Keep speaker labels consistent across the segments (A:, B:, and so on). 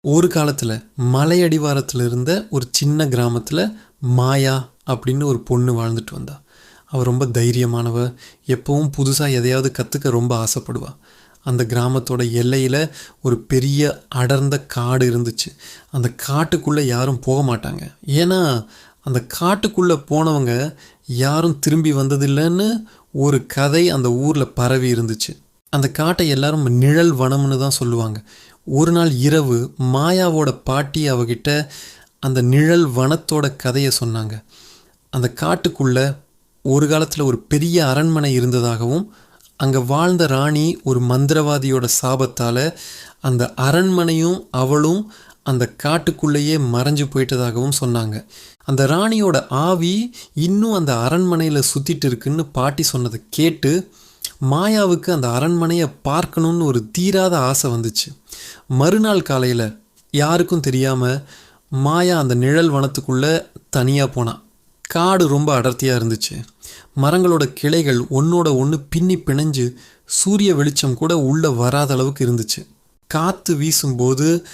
A: ஒரு காலத்தில் மலையடிவாரத்தில் இருந்த ஒரு சின்ன கிராமத்தில் மாயா அப்படின்னு ஒரு பொண்ணு வாழ்ந்துட்டு வந்தா. அவள் ரொம்ப தைரியமானவ எப்பவும் புதுசாக எதையாவது கற்றுக்க ரொம்ப ஆசைப்படுவா. அந்த கிராமத்தோட எல்லையில் ஒரு பெரிய அடர்ந்த காடு இருந்துச்சு. அந்த காட்டுக்குள்ளே யாரும் போக மாட்டாங்க. ஏன்னா அந்த காட்டுக்குள்ளே போனவங்க யாரும் திரும்பி வந்ததில்லைன்னு ஒரு கதை அந்த ஊரில் பரவி இருந்துச்சு. அந்த காட்டை எல்லாரும் நிழல் வனம்னு தான் சொல்லுவாங்க. ஒரு நாள் இரவு மாயாவோட பாட்டி அவகிட்ட அந்த நிழல் வனத்தோட கதையை சொன்னாங்க. அந்த காட்டுக்குள்ள ஒரு காலத்தில் ஒரு பெரிய அரண்மனை இருந்ததாகவும் அங்கே வாழ்ந்த ராணி ஒரு மந்திரவாதியோட சாபத்தால் அந்த அரண்மனையும் அவளும் அந்த காட்டுக்குள்ளேயே மறைஞ்சு போயிட்டதாகவும் சொன்னாங்க. அந்த ராணியோட ஆவி இன்னும் அந்த அரண்மனையில் சுற்றிட்டு இருக்குன்னு பாட்டி சொன்னதை கேட்டு மாயாவுக்கு அந்த அரண்மனையை பார்க்கணும்னு ஒரு தீராத ஆசை வந்துச்சு. மறுநாள் காலையில் யாருக்கும் தெரியாமல் மாயா அந்த நிழல் வனத்துக்குள்ளே தனியாக போனான் காடு ரொம்ப அடர்த்தியாக இருந்துச்சு. மரங்களோட கிளைகள் ஒன்றோட ஒன்று பின்னி பிணைஞ்சு சூரிய வெளிச்சம் கூட உள்ளே வராத அளவுக்கு இருந்துச்சு. காற்று வீசும்போது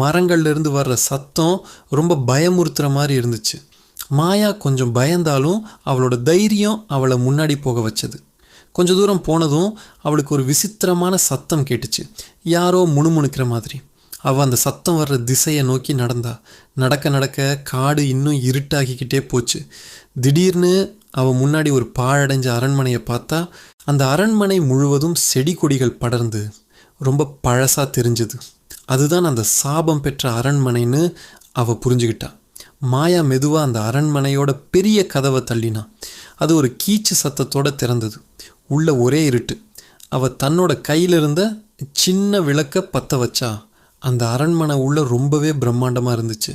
A: மரங்கள்லேருந்து வர்ற சத்தம் ரொம்ப பயமுறுத்துகிற மாதிரி இருந்துச்சு. மாயா கொஞ்சம் பயந்தாலும் அவளோட தைரியம் அவளை முன்னாடி போக வச்சது. கொஞ்ச தூரம் போனதும் அவளுக்கு ஒரு விசித்திரமான சத்தம் கேட்டுச்சு. யாரோ முணுமுணுக்கிற மாதிரி. அவள் அந்த சத்தம் வர்ற திசையை நோக்கி நடந்தா. நடக்க நடக்க காடு இன்னும் இருட்டாகிக்கிட்டே போச்சு. திடீர்னு அவள் முன்னாடி ஒரு பாழடைஞ்ச அரண்மனையை பார்த்தா அந்த அரண்மனை முழுவதும் செடி கொடிகள் படர்ந்து ரொம்ப பழசாக தெரிஞ்சுது. அதுதான் அந்த சாபம் பெற்ற அரண்மனைன்னு அவள் புரிஞ்சுக்கிட்டா. மாயா மெதுவாக அந்த அரண்மனையோட பெரிய கதவை தள்ளினா. அது ஒரு கீச்சு சத்தத்தோடு திறந்தது. உள்ள ஒரே இருட்டு. அவ தன்னோட கையில் இருந்த சின்ன விளக்க பற்ற வச்சா அந்த அரண்மனை உள்ள ரொம்பவே பிரம்மாண்டமாக இருந்துச்சு.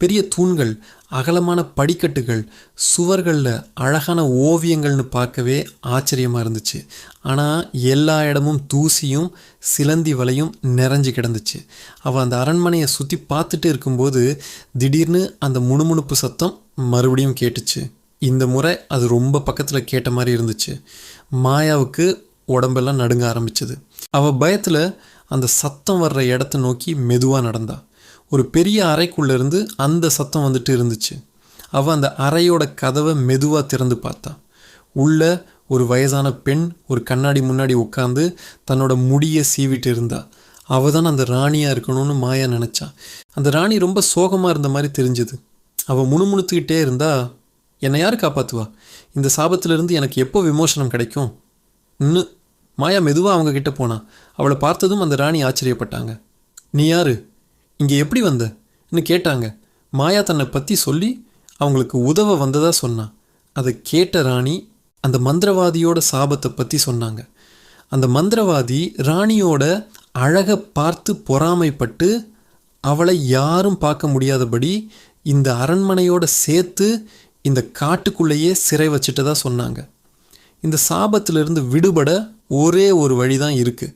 A: பெரிய தூண்கள் அகலமான படிக்கட்டுகள் சுவர்களில் அழகான ஓவியங்கள்னு பார்க்கவே ஆச்சரியமாக இருந்துச்சு. ஆனால் எல்லா இடமும் தூசியும் சிலந்தி வலையும் நிறைஞ்சு கிடந்துச்சு. அவள் அந்த அரண்மனையை சுற்றி பார்த்துட்டு இருக்கும்போது திடீர்னு அந்த முணுமுணுப்பு சத்தம் மறுபடியும் கேட்டுச்சு. இந்த முறை அது ரொம்ப பக்கத்தில் கேட்ட மாதிரி இருந்துச்சு. மாயாவுக்கு உடம்பெல்லாம் நடுங்க ஆரம்பிச்சது. அவள் பயத்தில் அந்த சத்தம் வர்ற இடத்த நோக்கி மெதுவாக நடந்தா. ஒரு பெரிய அறைக்குள்ளே இருந்து அந்த சத்தம் வந்துட்டு இருந்துச்சு. அவள் அந்த அறையோட கதவை மெதுவாக திறந்து பார்த்தா. உள்ள ஒரு வயசான பெண் ஒரு கண்ணாடி முன்னாடி உட்காந்து தன்னோட முடியை சீவிட்டு இருந்தா. அவள் தான் அந்த ராணியாக இருக்கணும்னு மாயா நினச்சா. அந்த ராணி ரொம்ப சோகமாக இருந்த மாதிரி தெரிஞ்சுது. அவள் முணுமுணுத்துக்கிட்டே இருந்தா என்னை யார் காப்பாற்றுவா இந்த சாபத்திலிருந்து எனக்கு எப்போ விமோசனம் கிடைக்கும்? இன்னு மாயா மெதுவாக அவங்க கிட்ட போனா. அவளை பார்த்ததும் அந்த ராணி ஆச்சரியப்பட்டாங்க. நீ யாரு? இங்கே எப்படி வந்தன்னு கேட்டாங்க. மாயா தன்னை பற்றி சொல்லி அவங்களுக்கு உதவ வந்ததாக சொன்னான் அதை கேட்ட ராணி அந்த மந்திரவாதியோட சாபத்தை பற்றி சொன்னாங்க. அந்த மந்திரவாதி ராணியோட அழகை பார்த்து பொறாமைப்பட்டு அவளை யாரும் பார்க்க முடியாதபடி இந்த அரண்மனையோட சேர்த்து இந்த காட்டுக்குள்ளேயே சிறை வச்சுட்டதா சொன்னாங்க. இந்த சாபத்திலிருந்து விடுபட ஒரே ஒரு வழி தான் இருக்குது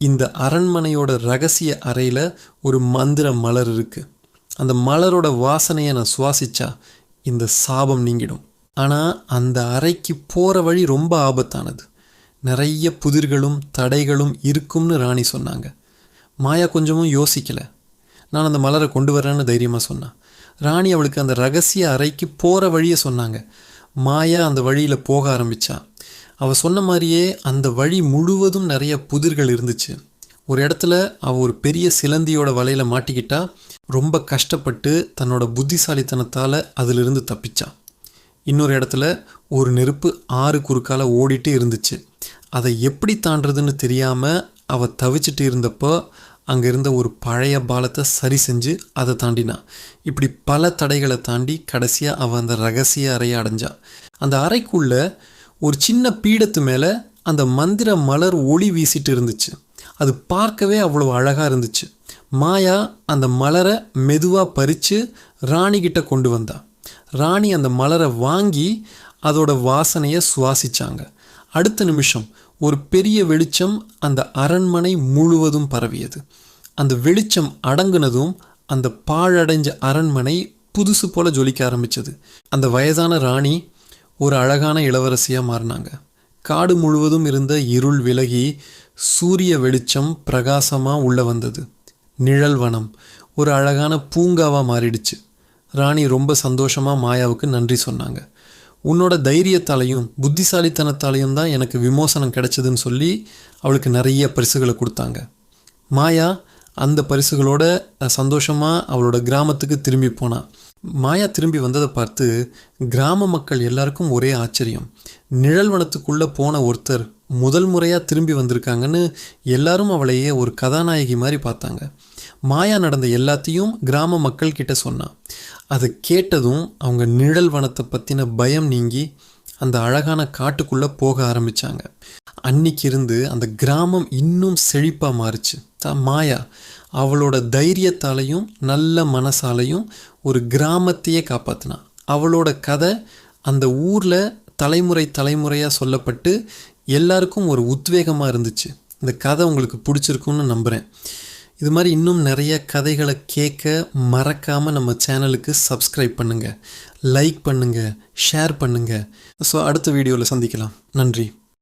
A: இந்த அரண்மனையோட ரகசிய அறையில் ஒரு மந்திர மலர் இருக்குது அந்த மலரோட வாசனையை நான் சுவாசித்தா இந்த சாபம் நீங்கிடும். ஆனால் அந்த அறைக்கு போகிற வழி ரொம்ப ஆபத்தானது. நிறைய புதிர்களும் தடைகளும் இருக்கும்னு ராணி சொன்னாங்க. மாயா கொஞ்சமும் யோசிக்கலை. நான் அந்த மலரை கொண்டு வரேன்னு தைரியமாக சொன்னேன் ராணி அவளுக்கு அந்த ரகசிய அறைக்கு போகிற வழியை சொன்னாங்க. மாயா அந்த வழியில் போக ஆரம்பித்தா அவள் சொன்ன மாதிரியே அந்த வழி முழுவதும் நிறைய புதிர்கள் இருந்துச்சு. ஒரு இடத்துல அவள் ஒரு பெரிய சிலந்தியோட வலையில் மாட்டிக்கிட்டா ரொம்ப கஷ்டப்பட்டு தன்னோட புத்திசாலித்தனத்தால் அதிலிருந்து தப்பிச்சா. இன்னொரு இடத்துல ஒரு நெருப்பு ஆறு குறுக்கால் ஓடிட்டு இருந்துச்சு. அதை எப்படி தாண்டுறதுன்னு தெரியாமல் அவள் தவிச்சிட்டு இருந்தப்போ அங்கே இருந்த ஒரு பழைய பாலத்தை சரி செஞ்சு அதை தாண்டினான் இப்படி பல தடைகளை தாண்டி கடைசியாக அவள் அந்த ரகசிய அறையை அடைஞ்சா அந்த அறைக்குள்ள ஒரு சின்ன பீடத்து மேலே அந்த மந்திர மலர் ஒளி வீசிட்டு இருந்துச்சு. அது பார்க்கவே அவ்வளோ அழகாக இருந்துச்சு. மாயா அந்த மலரை மெதுவாக பறித்து ராணிகிட்ட கொண்டு வந்தா ராணி அந்த மலரை வாங்கி அதோட வாசனையை சுவாசிச்சாங்க. அடுத்த நிமிஷம் ஒரு பெரிய வெளிச்சம் அந்த அரண்மனை முழுவதும் பரவியது. அந்த வெளிச்சம் அடங்குனதும் அந்த பாழடைஞ்ச அரண்மனை புதுசு போல ஜொலிக்க ஆரம்பிச்சது. அந்த வயதான ராணி ஒரு அழகான இளவரசியாக மாறினாங்க. காடு முழுவதும் இருந்த இருள் விலகி சூரிய வெளிச்சம் பிரகாசமாக உள்ள வந்தது. நிழல் வனம் ஒரு அழகான பூங்காவாக மாறிடுச்சு. ராணி ரொம்ப சந்தோஷமாக மாயாவுக்கு நன்றி சொன்னாங்க. உன்னோட தைரியத்தாலையும் புத்திசாலித்தனத்தாலையும் தான் எனக்கு விமோசனம் கிடைச்சதுன்னு சொல்லி அவளுக்கு நிறைய பரிசுகளை கொடுத்தாங்க. மாயா அந்த பரிசுகளோட சந்தோஷமாக அவளோட கிராமத்துக்கு திரும்பி போனான் மாயா திரும்பி வந்ததை பார்த்து கிராம மக்கள் எல்லாருக்கும் ஒரே ஆச்சரியம். நிழல்வனத்துக்குள்ளே போன ஒருத்தர் முதல் முறையாக திரும்பி வந்திருக்காங்கன்னு எல்லாரும் அவளையே ஒரு கதாநாயகி மாதிரி பார்த்தாங்க. மாயா நடந்த எல்லாத்தையும் கிராம மக்கள் கிட்ட சொன்னான் அதை கேட்டதும் அவங்க நிழல் வனத்தை பற்றின பயம் நீங்கி அந்த அழகான காட்டுக்குள்ளே போக ஆரம்பித்தாங்க அன்னைக்கு இருந்து அந்த கிராமம் இன்னும் செழிப்பாக மாறுச்சு. தான் மாயா அவளோட தைரியத்தாலையும் நல்ல மனசாலையும் ஒரு கிராமத்தையே காப்பாற்றினா அவளோட கதை அந்த ஊரில் தலைமுறை தலைமுறையாக சொல்லப்பட்டு எல்லாருக்கும் ஒரு உத்வேகமாக இருந்துச்சு. இந்த கதை உங்களுக்கு பிடிச்சிருக்குன்னு நம்புகிறேன் இது மாதிரி இன்னும் நிறைய கதைகளை கேட்க மறக்காமல் நம்ம சேனலுக்கு சப்ஸ்கிரைப் பண்ணுங்கள் லைக் பண்ணுங்கள் ஷேர் பண்ணுங்கள் ஸோ அடுத்த வீடியோவில் சந்திக்கலாம். நன்றி.